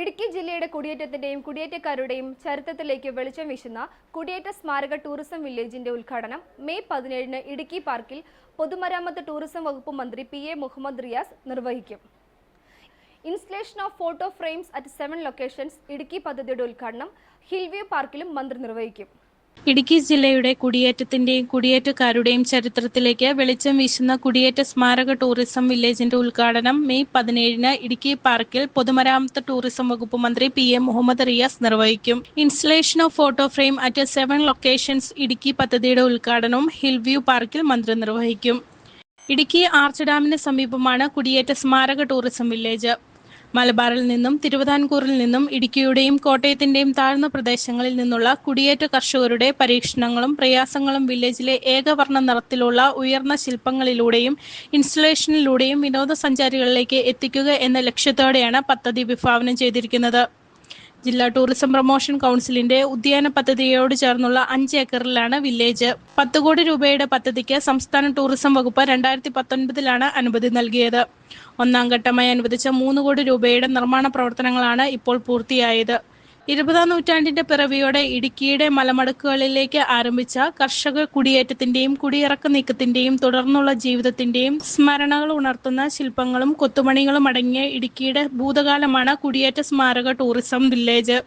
ഇടുക്കി ജില്ലയുടെ കുടിയേറ്റത്തിന്റെയും കുടിയേറ്റക്കാരുടെയും ചരിത്രത്തിലേക്ക് വെളിച്ചം വീശുന്ന കുടിയേറ്റ സ്മാരക ടൂറിസം വില്ലേജിന്റെ ഉദ്ഘാടനം മെയ് പതിനേഴിന് ഇടുക്കി പാർക്കിൽ പൊതുമരാമത്ത് ടൂറിസം വകുപ്പ് മന്ത്രി പി എ മുഹമ്മദ് റിയാസ് നിർവഹിക്കും. Installation of photo frames at seven locations Idukki പദ്ധതിയുടെ ഉദ്ഘാടനം ഹിൽവ്യൂ പാർക്കിലും മന്ത്രി നിർവഹിക്കും. ഇടുക്കി ജില്ലയുടെ കുടിയേറ്റത്തിന്റെയും കുടിയേറ്റക്കാരുടെയും ചരിത്രത്തിലേക്ക് വെളിച്ചം വീശുന്ന കുടിയേറ്റ സ്മാരക ടൂറിസം വില്ലേജിന്റെ ഉദ്ഘാടനം മെയ് പതിനേഴിന് ഇടുക്കി പാർക്കിൽ പൊതുമരാമത്ത് ടൂറിസം വകുപ്പ് മന്ത്രി പി എം മുഹമ്മദ് റിയാസ് നിർവഹിക്കും. Installation of photo frame at seven locations Idukki പദ്ധതിയുടെ ഉദ്ഘാടനവും ഹിൽവ്യൂ പാർക്കിൽ മന്ത്രി നിർവഹിക്കും. ഇടുക്കി ആർച്ച് ഡാമിന് സമീപമാണ് കുടിയേറ്റ സ്മാരക ടൂറിസം വില്ലേജ്. മലബാറിൽ നിന്നും തിരുവിതാംകൂറിൽ നിന്നും ഇടുക്കിയുടെയും കോട്ടയത്തിന്റെയും താഴ്ന്ന പ്രദേശങ്ങളിൽ നിന്നുള്ള കുടിയേറ്റ കർഷകരുടെ പരീക്ഷണങ്ങളും പ്രയാസങ്ങളും വില്ലേജിലെ ഏകവർണ നിറത്തിലുള്ള ഉയർന്ന ശില്പങ്ങളിലൂടെയും ഇൻസ്റ്റലേഷനിലൂടെയും വിനോദസഞ്ചാരികളിലേക്ക് എത്തിക്കുക എന്ന ലക്ഷ്യത്തോടെയാണ് പദ്ധതി വിഭാവനം ചെയ്തിരിക്കുന്നത്. ജില്ലാ ടൂറിസം പ്രൊമോഷൻ കൗൺസിലിന്റെ ഉദ്യാന പദ്ധതിയോട് ചേർന്നുള്ള അഞ്ച് ഏക്കറിലാണ് വില്ലേജ്. പത്ത് കോടി രൂപയുടെ പദ്ധതിക്ക് സംസ്ഥാന ടൂറിസം വകുപ്പ് രണ്ടായിരത്തി പത്തൊൻപതിലാണ് അനുമതി നൽകിയത്. ഒന്നാം ഘട്ടമായി അനുവദിച്ച മൂന്ന് കോടി രൂപയുടെ നിർമ്മാണ പ്രവർത്തനങ്ങളാണ് ഇപ്പോൾ പൂർത്തിയായത്. ഇരുപതാം നൂറ്റാണ്ടിന്റെ പിറവിയോടെ ഇടുക്കിയുടെ മലമടക്കുകളിലേക്ക് ആരംഭിച്ച കർഷക കുടിയേറ്റത്തിന്റെയും കുടിയിറക്ക നീക്കത്തിന്റെയും തുടർന്നുള്ള ജീവിതത്തിന്റെയും സ്മരണകൾ ഉണർത്തുന്ന ശില്പങ്ങളും കൊത്തുപണികളും അടങ്ങിയ ഇടുക്കിയുടെ ഭൂതകാലമാണ് കുടിയേറ്റ സ്മാരക ടൂറിസം വില്ലേജ്.